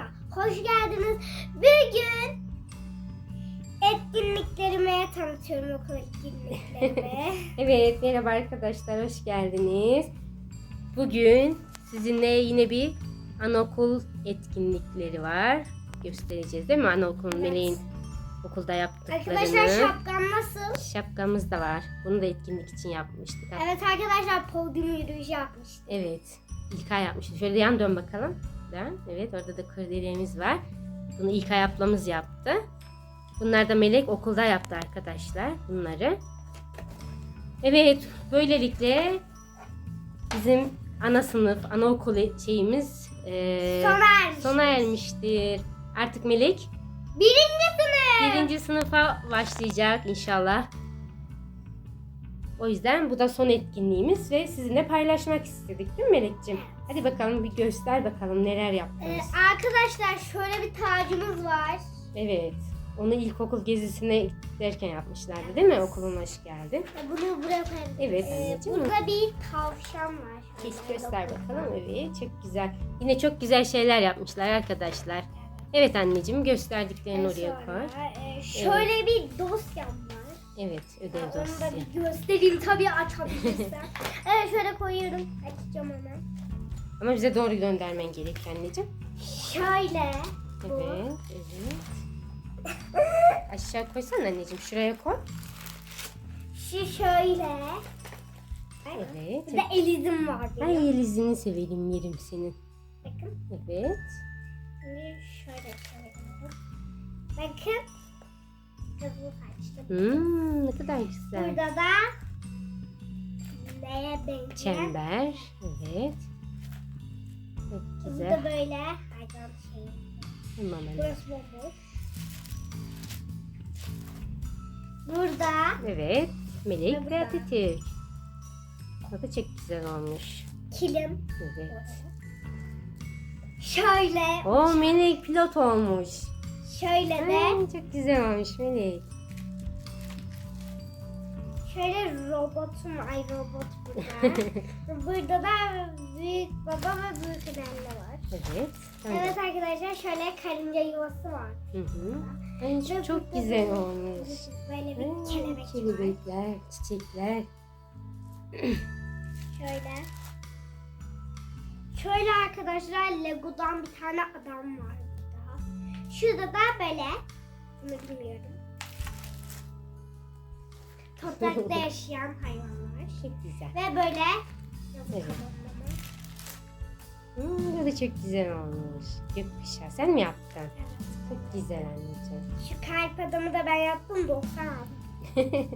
kanalımıza hoş geldiniz. Bugün etkinliklerimi tanıtıyorum okul etkinliklerimi. Evet merhaba arkadaşlar hoş geldiniz. Bugün sizinle yine bir anaokul etkinlikleri var. Göstereceğiz değil mi anaokul Evet. Meleğin okulda yaptıklarını. arkadaşlar şapkam nasıl? Şapkamız da var. Bunu da etkinlik için yapmıştık. Evet arkadaşlar podyum yürüyüşü yapmıştım. Evet. İlkay yapmıştı. Şöyle yan dön bakalım. Dön. Evet orada da kurdelemiz var. Bunu İlkay ablamız yaptı. Bunlar da Melek okulda yaptı arkadaşlar. Bunları. Evet. Böylelikle bizim ana sınıf, anaokul şeyimiz eee, Sona ermiş. sona ermiştir. Artık Melek Birinci sınıf. birinci sınıfa başlayacak inşallah. O yüzden bu da son etkinliğimiz ve sizinle paylaşmak istedik değil mi Melek'ciğim? Hadi bakalım bir göster bakalım neler Ee, yaptınız. arkadaşlar şöyle bir tacımız var. Evet. Onu ilkokul gezisine giderken yapmışlardı değil mi? Okuluna hoş geldin. Ee, Bunu buraya koyalım. Evet Ee, burada bir tavşan var. Kes göster bakalım. Evet çok güzel. Yine çok güzel şeyler yapmışlar arkadaşlar. Evet anneciğim gösterdiklerini Ee, oraya koy. e, şöyle bir dosyam var. Evet ödev Onu da dosyası. bir göstereyim tabii açabilirsem. evet şöyle koyuyorum. Açacağım hemen. Ama bize doğru göndermen gerekiyor anneciğim. Şöyle. Bu. Evet, evet. Aşağı koysana anneciğim. Şuraya koy. Şu şöyle. Evet. Bir de elizim var benim. Ay Yeliz'ini severim yerim senin. Bakın. Evet. Şimdi şöyle çeviriyorum. Bakın. Saçlı. Hmm, ne kadar güzel. Burada da neye benzeyen? Çember. Evet. Çok Burada güzel. böyle hayvan. Tamam anne. Burası bomboş. Burada Evet. Melek ve Burada. Atatürk. O da çok güzel olmuş. kilim. Evet. Şöyle. O Melek pilot olmuş. Şöyle de. Ay, çok güzel olmuş Melek. Şöyle robotum. Ay robot burada. burada da büyük baba ve büyük anne var. Evet. Tamam. Evet arkadaşlar şöyle karınca yuvası var. Hı hı. Ay, çok, çok güzel olmuş. Böyle bir Ay, kelebek var. Kelebekler, çiçekler. Şöyle. Şöyle arkadaşlar Lego'dan bir tane adam var. Şurada da böyle. Bunu bilmiyorum. Toprakta yaşayan hayvanlar. Çok güzel. Ve böyle. Evet. Hmm, bu da çok güzel olmuş. Gökkuşağı sen mi yaptın? Çok güzel anneciğim. Şu kalp adamı da ben yaptım 90 aldım.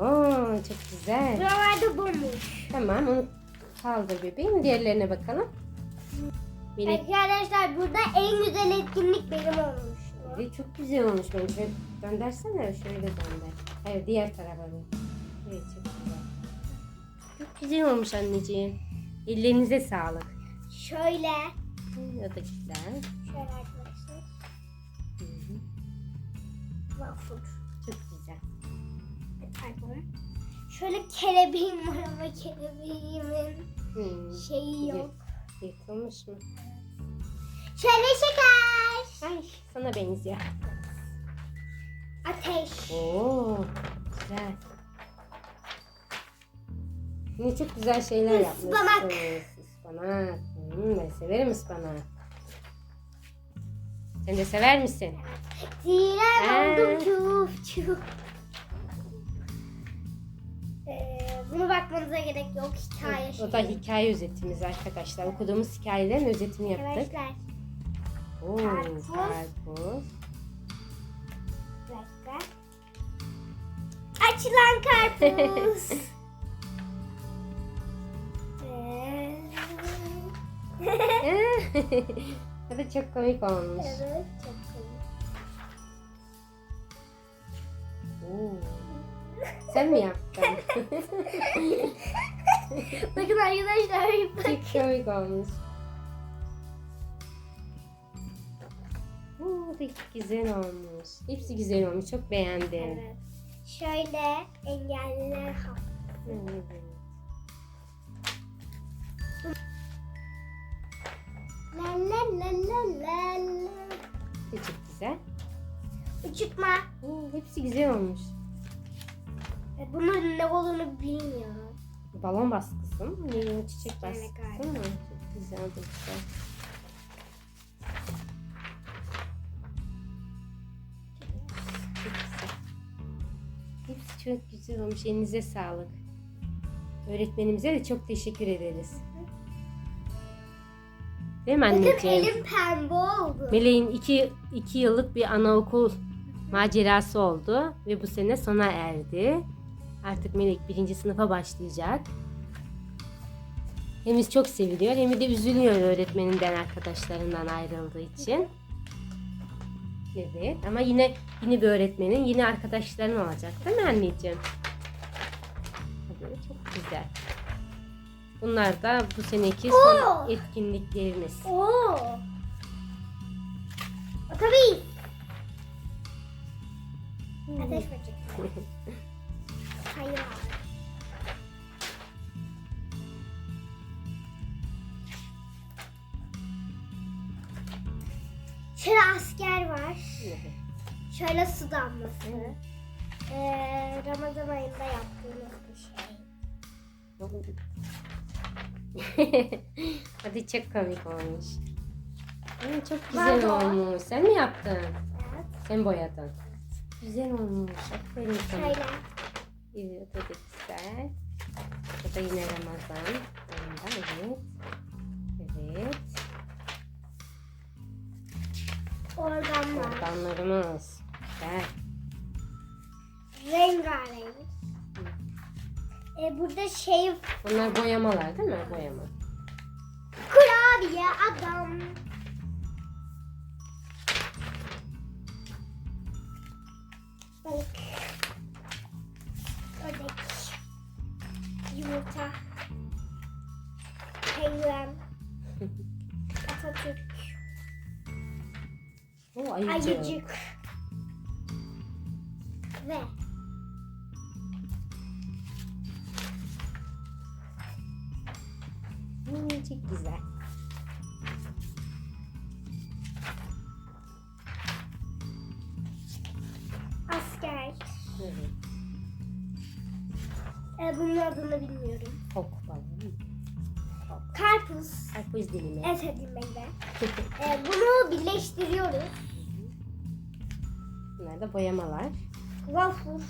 Oo, çok güzel. Buralarda bomboş. Tamam onu kaldır bebeğim. Diğerlerine bakalım. Melek Arkadaşlar burada en güzel etkinlik benim olmuş. Evet, çok güzel olmuş bence. Şöyle döndersene şöyle dönder. Hayır diğer tarafa dön. Evet çok güzel. Çok güzel olmuş anneciğim. Ellerinize sağlık. Şöyle. O da güzel. Şöyle arkadaşlar. Hı hı. Çok güzel. Pardon. Şöyle kelebeğim var ama kelebeğimin Hmm. şeyi yok. Yırtılmış mı? Şöyle şeker. Ay sana benziyor. Ateş. Oo güzel. Yine çok güzel şeyler yapmışsınız. Ispanak. Ispanak. Hmm, ben severim ıspanak. Sen de sever misin? Ziren Aa. oldum çuf çuf. Bunu bakmanıza gerek yok. Hikaye O da hikaye özetimiz arkadaşlar. Okuduğumuz hikayelerin özetini yaptık. Arkadaşlar Oo, Karpuz. karpuz. bir dakika. Açılan karpuz. Ee, Bu da çok komik olmuş. evet çok komik. Oo. Sen mi yaptın? Bakın arkadaşlar çok komik olmuş. Oo, da güzel olmuş. Hepsi güzel olmuş. Çok beğendim. Evet. Şöyle engelliler. Evet. La la la la la la. Bu çok güzel. Uçurtma. Oo, hepsi güzel olmuş. E, Bunun ne olduğunu bilmiyorum. Balon baskısı mı? Ne, çiçek Yani baskısı galiba. mı? Çok güzel. Çok güzel. Hepsi çok güzel olmuş. Elinize sağlık. Öğretmenimize de çok teşekkür ederiz. Değil mi anneciğim? elim pembe oldu. Meleğin iki, iki yıllık bir anaokul macerası oldu ve bu sene sona erdi. Artık Melek birinci sınıfa başlayacak. Hem çok seviliyor hem de üzülüyor öğretmeninden arkadaşlarından ayrıldığı için. Evet ama yine yeni bir öğretmenin yeni arkadaşların olacak değil mi anneciğim? Çok güzel. Bunlar da bu seneki son Oo! etkinliklerimiz. Oo. Tabii. Ateş böcekleri. Hayır. Şöyle asker var. Şöyle su damlası. Ee, Ramazan ayında yaptığımız bir şey. Hadi çok komik olmuş. Ay, çok güzel Bravo. olmuş. Sen mi yaptın? Evet. Sen boyadın. Güzel olmuş. Aferin sana. Şöyle. Evet, o da güzel. Bu da yine Ramazan. ayında, Evet. Evet. Organ var. Organlarımız. Güzel. Rengarenk. Ee, burada şey Bunlar boyamalar değil mi? Boyama. kurabiye adam. Balık. Atatürk. O ayıcık. Ayıcık. Ve çok güzel. asker. Evet. Ee, bunun adını bilmiyorum. Tok balon. Karpuz. Karpuz dilimi. En sevdiğim meyve. Ee, bunu birleştiriyoruz. Bunlar da boyamalar. Waffle.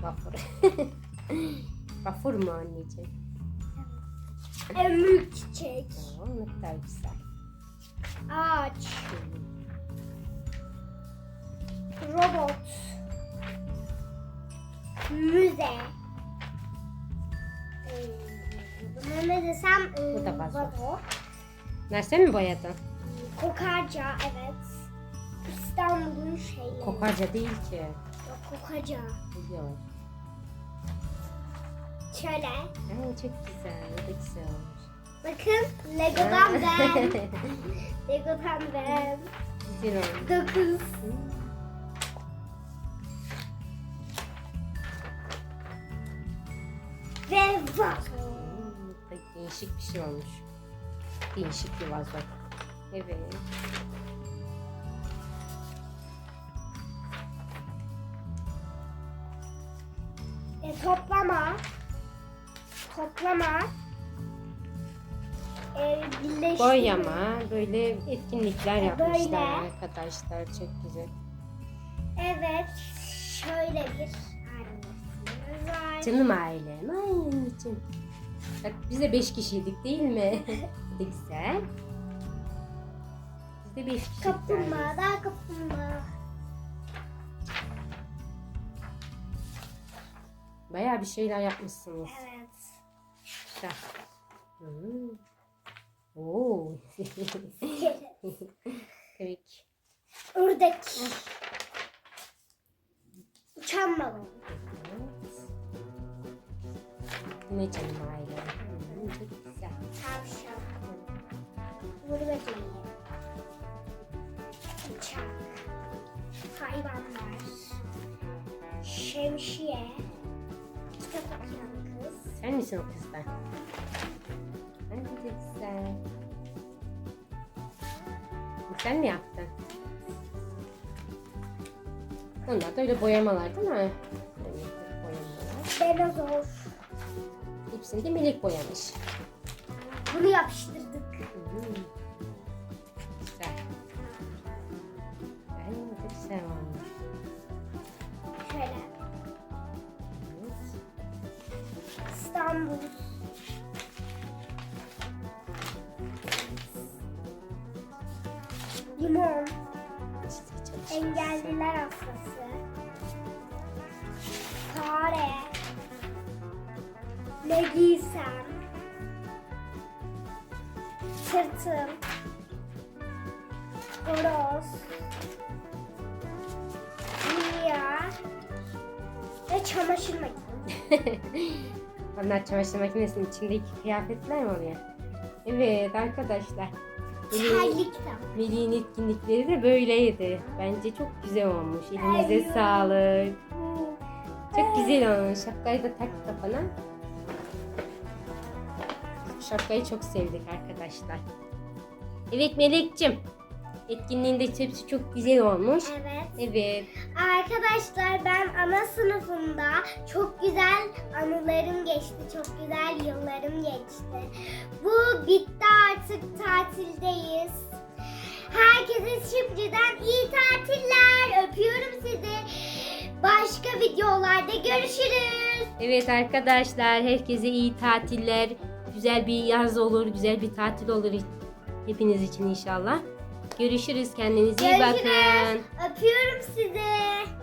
Vapur. Vapur mu anneciğim? Emrik çiçek. Oo, ne kadar güzel. Ağaç. Robot. Müze. Ee, Ne? Ee, Bu da vazo. vazo. Bunlar sen mi boyadın? Kokarca evet. İstanbul'un şeyi. Kokarca değil ki. Yok, kokarca. Yok. Şöyle. Aa, çok güzel. O da güzel olmuş. Bakın Lego'dan ben. Lego'dan ben. Güzel olmuş. Dokuz. Ve vazo. Değişik bir şey olmuş. Değişik bir vazo. Evet. E, toplama. Toplama. E, birleştirme. Boyama, böyle etkinlikler E, yapmışlar böyle. arkadaşlar. Çok güzel. Evet. Şöyle bir annesimiz var. Canım ailem. Ay anneciğim. Bak biz de beş kişiydik değil mi? Da güzel. Biz de beş kişiydik. Kaplumbağa da kaplumbağa. Bayağı bir şeyler yapmışsınız. Evet. Güzel. Hmm. Oo. Ki. Ördek. Uçan balon. Ne canım ailem. Hmm, çok güzel. Tavşan. Vur böceği. Uçak. Hayvanlar. Şemsiye. Kitap okuyan kız. Sen misin o kızdan? Ay ne güzel. Sen mi yaptın? Bunlar da öyle boyamalar değil mi? Boyamalar. Dinozor. Hepsini de Melek boyamış. Bunu yapıştırdık. Güzel. Bence güzel olmuş. Şöyle. Evet. İstanbul. Limon. Çizgi Ne giysem. Tırtıl. Horoz. Dünya. Ve çamaşır makinesi. Onlar çamaşır makinesinin içindeki kıyafetler mi oluyor? Evet arkadaşlar. Terlik. Melih'in etkinlikleri de böyleydi. Bence çok güzel olmuş. Elinize sağlık. Çok güzel olmuş. Şapkayı da tak kafana. Şapkayı çok sevdik arkadaşlar. Evet Melek'cim. Etkinliğinde hepsi çok güzel olmuş. Evet. Evet. Arkadaşlar ben ana sınıfında çok güzel anılarım geçti. Çok güzel yıllarım geçti. Bu bitti artık tatildeyiz. Herkese şimdiden iyi tatiller. Öpüyorum sizi. Başka videolarda görüşürüz. Evet arkadaşlar herkese iyi tatiller. Güzel bir yaz olur, güzel bir tatil olur hepiniz için inşallah. Görüşürüz. Kendinize iyi Görüşürüz. bakın. Öpüyorum sizi.